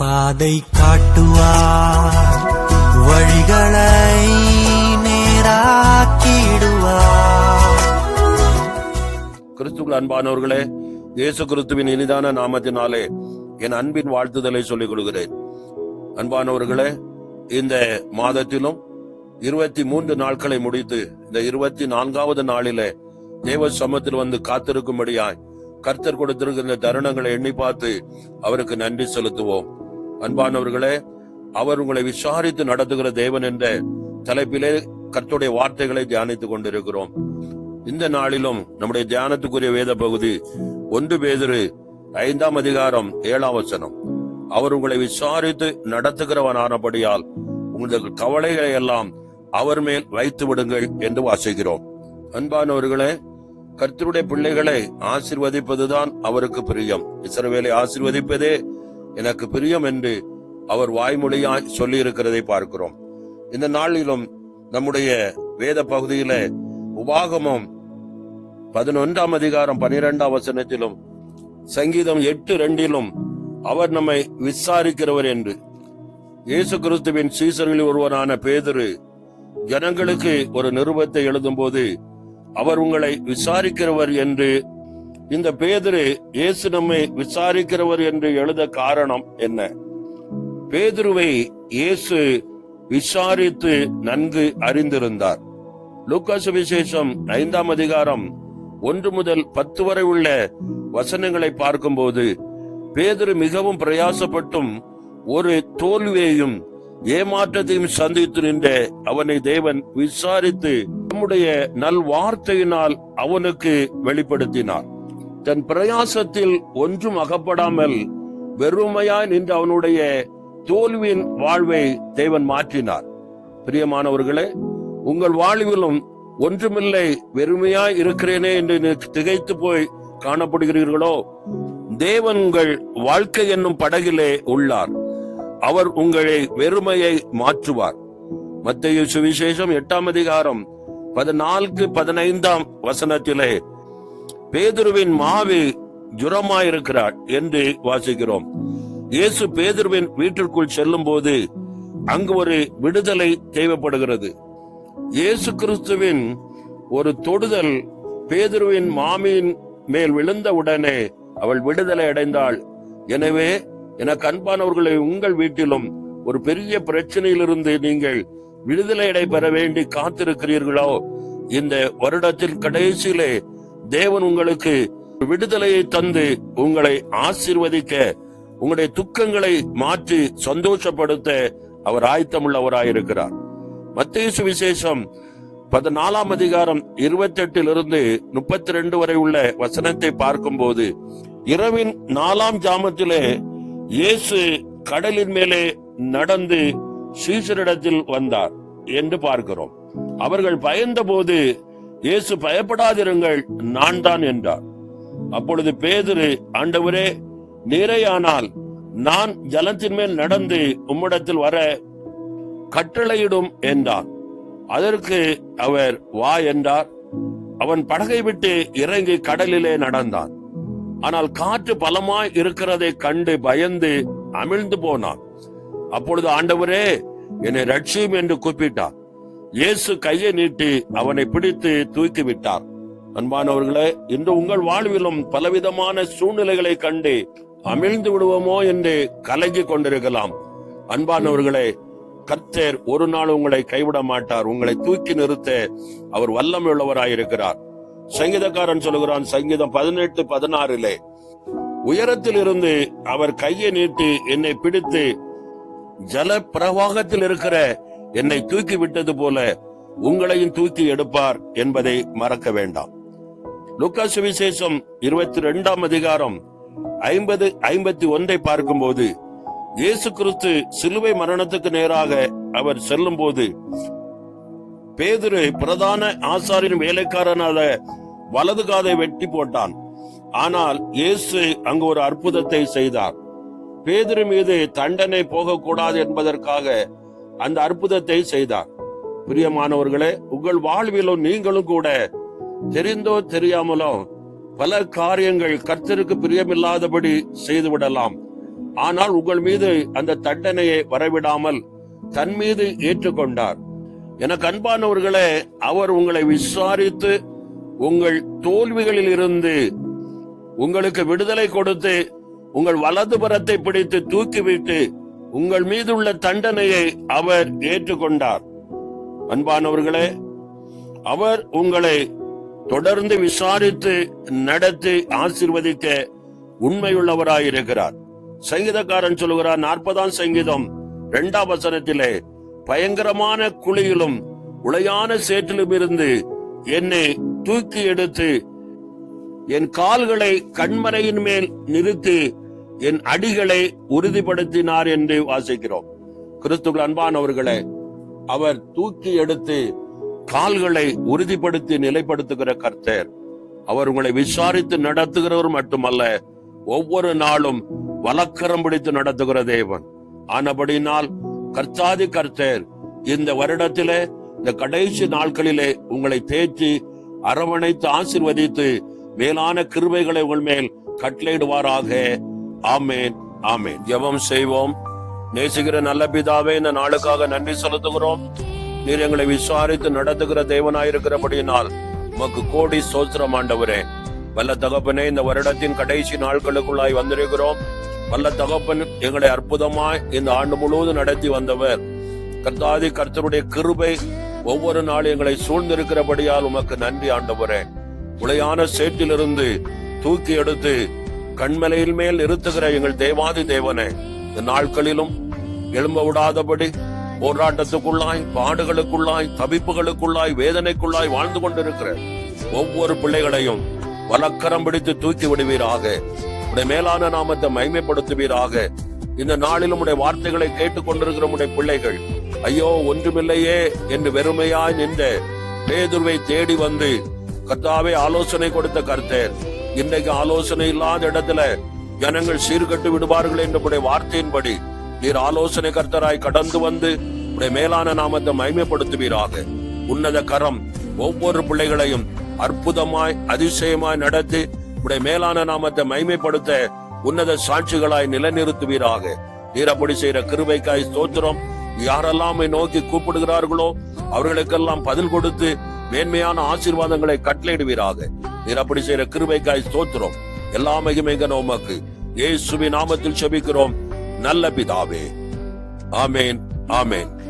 பாதை காட்டுவார் வழிகளை நேராக்கிடுவார். கிறிஸ்துக்கள் அன்பானவர்களே இயேசு கிறிஸ்துவின் இனிதான நாமத்தினாலே என் அன்பின் வாழ்த்துதலை சொல்லிக் கொள்கிறேன். அன்பானவர்களே இந்த மாதத்திலும் இருபத்தி மூன்று நாட்களை முடித்து இந்த இருபத்தி நான்காவது நாளிலே தேவ சமத்தில் வந்து காத்திருக்கும்படியாய் கர்த்தர் கொடுத்திருக்கிற தருணங்களை எண்ணி பார்த்து அவருக்கு நன்றி செலுத்துவோம். அன்பானவர்களே அவர் உங்களை விசாரித்து நடத்துகிற தேவன் என்ற தலைப்பிலே கர்த்துடைய வார்த்தைகளை தியானித்துக் கொண்டிருக்கிறோம். இந்த நாளிலும் நம்முடைய தியானத்துக்குரிய வேத பகுதி ஒன்று பேதிரு ஐந்தாம் அதிகாரம் ஏழாம் வசனம். அவர் உங்களை விசாரித்து நடத்துகிறவனானபடியால் உங்களது கவலைகளை எல்லாம் அவர் மேல் வைத்து விடுங்கள் என்று வாசிக்கிறோம். அன்பானவர்களே கர்த்தருடைய பிள்ளைகளை ஆசிர்வதிப்பதுதான் அவருக்கு பிரியம். இசரவேலை ஆசிர்வதிப்பதே எனக்கு பிரியம் என்று அவர் வாய்மொழியாய் சொல்லி இருக்கிறதை பார்க்கிறோம். இந்த நாளிலும் நம்முடைய வேத பகுதியில உபாகமம் பதினொன்றாம் அதிகாரம் பனிரெண்டாம் வசனத்திலும் சங்கீதம் எட்டு ரெண்டிலும் அவர் நம்மை விசாரிக்கிறவர் என்று. இயேசு கிறிஸ்துவின் சீசர்களில் ஒருவரான பேதரு ஜனங்களுக்கு ஒரு நிருபத்தை எழுதும்போது அவர் உங்களை விசாரிக்கிறவர் என்று இந்த பேதுரு இயேசு நம்மை விசாரிக்கிறவர் என்று எழுத காரணம் என்ன? பேதுருவை இயேசு விசாரித்து நன்கு அறிந்திருந்தார். லூக்காசு விசேஷம் ஐந்தாம் அதிகாரம் ஒன்று முதல் பத்து வரை உள்ள வசனங்களை பார்க்கும்போது பேதுரு மிகவும் பிரயாசப்பட்டும் ஒரு தோல்வியையும் ஏமாற்றத்தையும் சந்தித்து நின்ற அவனை தேவன் விசாரித்து நம்முடைய நல் வார்த்தையினால் அவனுக்கு வெளிப்படுத்தினார். தன் பிரயாசத்தில் ஒன்றும் அகப்படாமல் வெறுமையாய் நின்று அவனுடைய தோல்வியின் வாழ்வை தேவன் மாற்றினார். பிரியமானவர்களே உங்கள் வாழ்விலும் ஒன்றுமில்லை வெறுமையாய் இருக்கிறேனே என்று திகைத்து போய் காணப்படுகிறீர்களோ? தேவன் உங்கள் வாழ்க்கை என்னும் படகிலே உள்ளார். அவர் உங்களை வெறுமையை மாற்றுவார். மத்திய சுவிசேஷம் எட்டாம் அதிகாரம் பதினான்கு பதினைந்தாம் வசனத்திலே பேதுருவின் மாவி ஜுரமாயிருக்கிறாள் என்று வாசிக்கிறோம். இயேசு பேதுருவின் வீட்டிற்குள் செல்லும் போது அங்கு ஒரு விடுதலை தேவைப்படுகிறது. இயேசு கிறிஸ்துவின் ஒரு தொடுதல் பேதுருவின் மாமியின் மேல் விழுந்த உடனே அவள் விடுதலை அடைந்தாள். எனவே எனக்கு அன்பானவர்களை உங்கள் வீட்டிலும் ஒரு பெரிய பிரச்சனையிலிருந்து நீங்கள் விடுதலை அடை பெற வேண்டி காத்திருக்கிறீர்களோ? இந்த வருடத்தில் கடைசியிலே தேவன் உங்களுக்கு விடுதலையை தந்து உங்களை ஆசீர்வதிக்க உங்களுடைய துக்கங்களை மாற்றி சந்தோஷப்படுத்த அவர் ஆயத்தமுள்ளவராயிருக்கிறார். மத்திய சுவிசேஷம் பதினாலாம் அதிகாரம் இருபத்தி எட்டிலிருந்து முப்பத்தி ரெண்டு வரை உள்ள வசனத்தை பார்க்கும்போது இரவின் நாலாம் ஜாமத்திலே இயேசு கடலின் மேலே நடந்து சீசரிடத்தில் வந்தார் என்று பார்க்கிறோம். அவர்கள் பயந்தபோது இயேசு பயப்படாதிருங்கள் நான் தான் என்றார். அப்பொழுது பேதுரு ஆண்டவரே நீரையானால் நான் ஜலத்தின் மேல் நடந்து உம்மிடத்தில் வர கட்டளையிடும் என்றான் அதற்கு அவர் வா என்றார். அவன் படகை விட்டு இறங்கி கடலிலே நடந்தான். ஆனால் காற்று பலமாய் இருக்கிறதை கண்டு பயந்து அமிழ்ந்து போனான். அப்பொழுது ஆண்டவரே என்னை ரட்சியும் என்று கூப்பிட்டான். இயேசு கையை நீட்டி அவனை பிடித்து தூக்கி விட்டார் அன்பானவர்களே இன்று உங்கள் வாழ்விலும் பலவிதமான சூழ்நிலைகளை கண்டு அமிழ்ந்து விடுவோமோ என்று கலங்கி கொண்டிருக்கலாம். அன்பானவர்களே கர்த்தர் ஒரு நாள் உங்களை கைவிட மாட்டார். உங்களை தூக்கி நிறுத்த அவர் வல்லமையுள்ளவராயிருக்கிறார். சங்கீதக்காரன் சொல்லுகிறான் சங்கீதம் பதினெட்டு பதினாறிலே உயரத்தில் இருந்து அவர் கையை நீட்டி என்னை பிடித்து ஜல பிரவாகத்தில் இருக்கிற என்னை தூக்கி விட்டது போல உங்களையும் தூக்கி எடுப்பார் என்பதை மறக்க வேண்டாம். லுக்கா சுவிசேஷம் இருபத்தி ரெண்டாம் அதிகாரம் ஐம்பது ஐம்பத்தி ஒன்றை பார்க்கும்போது இயேசு கிறிஸ்து சிலுவை மரணத்துக்கு நேராக அவர் செல்லும் போது பேதுரு பிரதான ஆசாரின் வேலைக்காரனால வலது காதை வெட்டி போட்டான். ஆனால் இயேசு அங்கு ஒரு அற்புதத்தை செய்தார். பேதுரு மீது தண்டனை போகக்கூடாது என்பதற்காக அந்த அற்புதத்தை செய்தார். பிரியமானவர்களே உங்கள் வாழ்விலும் நீங்களும் கூட தெரிந்தோ தெரியாமலோ பல காரியங்கள் கர்த்தருக்கு பிரியமில்லாதபடி செய்து விடலாம் ஆனால் உங்கள் மீது அந்த தண்டனையை வரவிடாமல் தன் மீது ஏற்றுக்கொண்டார். எனக்கு அன்பானவர்களே அவர் உங்களை விசாரித்து உங்கள் தோல்விகளில் இருந்து உங்களுக்கு விடுதலை கொடுத்து உங்கள் வலது புறத்தை பிடித்து தூக்கிவிட்டு உங்கள் மீது உள்ள தண்டனையை அவர் ஏற்றுக்கொண்டார். அன்பானவர்களே அவர் உங்களை தொடர்ந்து விசாரித்து நடத்தி ஆசிர்வதிக்க உண்மையுள்ளவராயிருக்கிறார். சங்கீதக்காரன் சொல்கிறார் நாற்பதாம் சங்கீதம் இரண்டாம் வசனத்திலே பயங்கரமான குழியிலும் உளையான சேற்றிலும் இருந்து என்னை தூக்கி எடுத்து என் கால்களை கண்மறையின் மேல் நிறுத்தி என் அடிகளை உறுதிப்படுத்தினார் என்று வாசிக்கிறோம். கிறிஸ்துக்கள் அன்பானவர்களே அவர் தூக்கி எடுத்து கால்களை உறுதிப்படுத்தி நிலைப்படுத்துகிற கர்த்தர். அவர் உங்களை விசாரித்து நடத்துகிறவர் மட்டுமல்ல ஒவ்வொரு நாளும் வலக்கரம் பிடித்து நடத்துகிற தேவன். ஆனபடினால் கர்த்தாதி கர்த்தர் இந்த வருடத்திலே இந்த கடைசி நாட்களிலே உங்களை தேற்றி அரவணைத்து ஆசிர்வதித்து மேலான கிருபைகளை உங்கள் மேல் கட்டளையிடுவாராக. ஆமேன் ஆமேன். ஜபம் செய்வோம். நேசிக்கிற நல்ல பிதாவே இந்த நாளுக்காக நன்றி செலுத்துகிறோம். நீர் எங்களை விசாரித்து நடத்துகிற தேவனாயிருக்கிறபடியினால் உமக்கு கோடி சோத்திரம் ஆண்டவரே. வல்ல தகப்பனே இந்த வருடத்தின் கடைசி நாட்களுக்குள்ளாய் வந்திருக்கிறோம். வல்ல தகப்பன் எங்களை அற்புதமாய் இந்த ஆண்டு முழுவதும் நடத்தி வந்தவர். கர்த்தாதி கர்த்தருடைய கிருபை ஒவ்வொரு நாள் எங்களை சூழ்ந்திருக்கிறபடியால் உமக்கு நன்றி ஆண்டவரே. உளையான சேற்றிலிருந்து தூக்கி எடுத்து கண்மலையில் மேல் நிறுத்துகிற எங்கள் தேவாதி தேவனே இந்த நாட்களிலும் எழும்ப விடாதபடி போராட்டத்துக்குள்ளாய் பாடுகளுக்குள்ளாய் தவிப்புகளுக்குள்ளாய் வேதனைக்குள்ளாய் வாழ்ந்து கொண்டிருக்கிற ஒவ்வொரு பிள்ளைகளையும் வலக்கரம் பிடித்து தூக்கி விடுவீராக. உடைய மேலான நாமத்தை மைமைப்படுத்துவீராக இந்த நாளிலும் உடைய வார்த்தைகளை கேட்டுக் கொண்டிருக்கிற உடைய பிள்ளைகள் ஐயோ ஒன்றுமில்லையே என்று வெறுமையாய் நின்ற பேதுருவை தேடி வந்து கர்த்தாவே ஆலோசனை கொடுத்த கர்த்தர். இன்றைக்கு ஆலோசனை இல்லாத இடத்துல ஜனங்கள் சீர்கட்டு விடுவார்கள் என்ற உடைய வார்த்தையின்படி நீர் ஆலோசனை கர்த்தராய் கடந்து வந்து உடைய மேலான நாமத்தை மைமைப்படுத்துவீராக உன்னத கரம் ஒவ்வொரு பிள்ளைகளையும் அற்புதமாய் அதிசயமாய் நடத்தி உடைய மேலான நாமத்தை மைமைப்படுத்த உன்னத சாட்சிகளாய் நிலைநிறுத்துவீராக. நீர் அப்படி செய்யற கிருபைக்காய் ஸ்தோத்திரம். யாரெல்லாம் நோக்கி கூப்பிடுகிறார்களோ அவர்களுக்கெல்லாம் பதில் கொடுத்து மேன்மையான ஆசீர்வாதங்களை கட்டளையிடுவீராக. நீர் அப்படி செய்யற கிருபைக்காய் ஸ்தோத்திரம். எல்லா மகிமைங்க உமக்கு. இயேசுவின் நாமத்தில் செபிக்கிறோம். நல்ல பிதாவே. ஆமேன் ஆமேன்.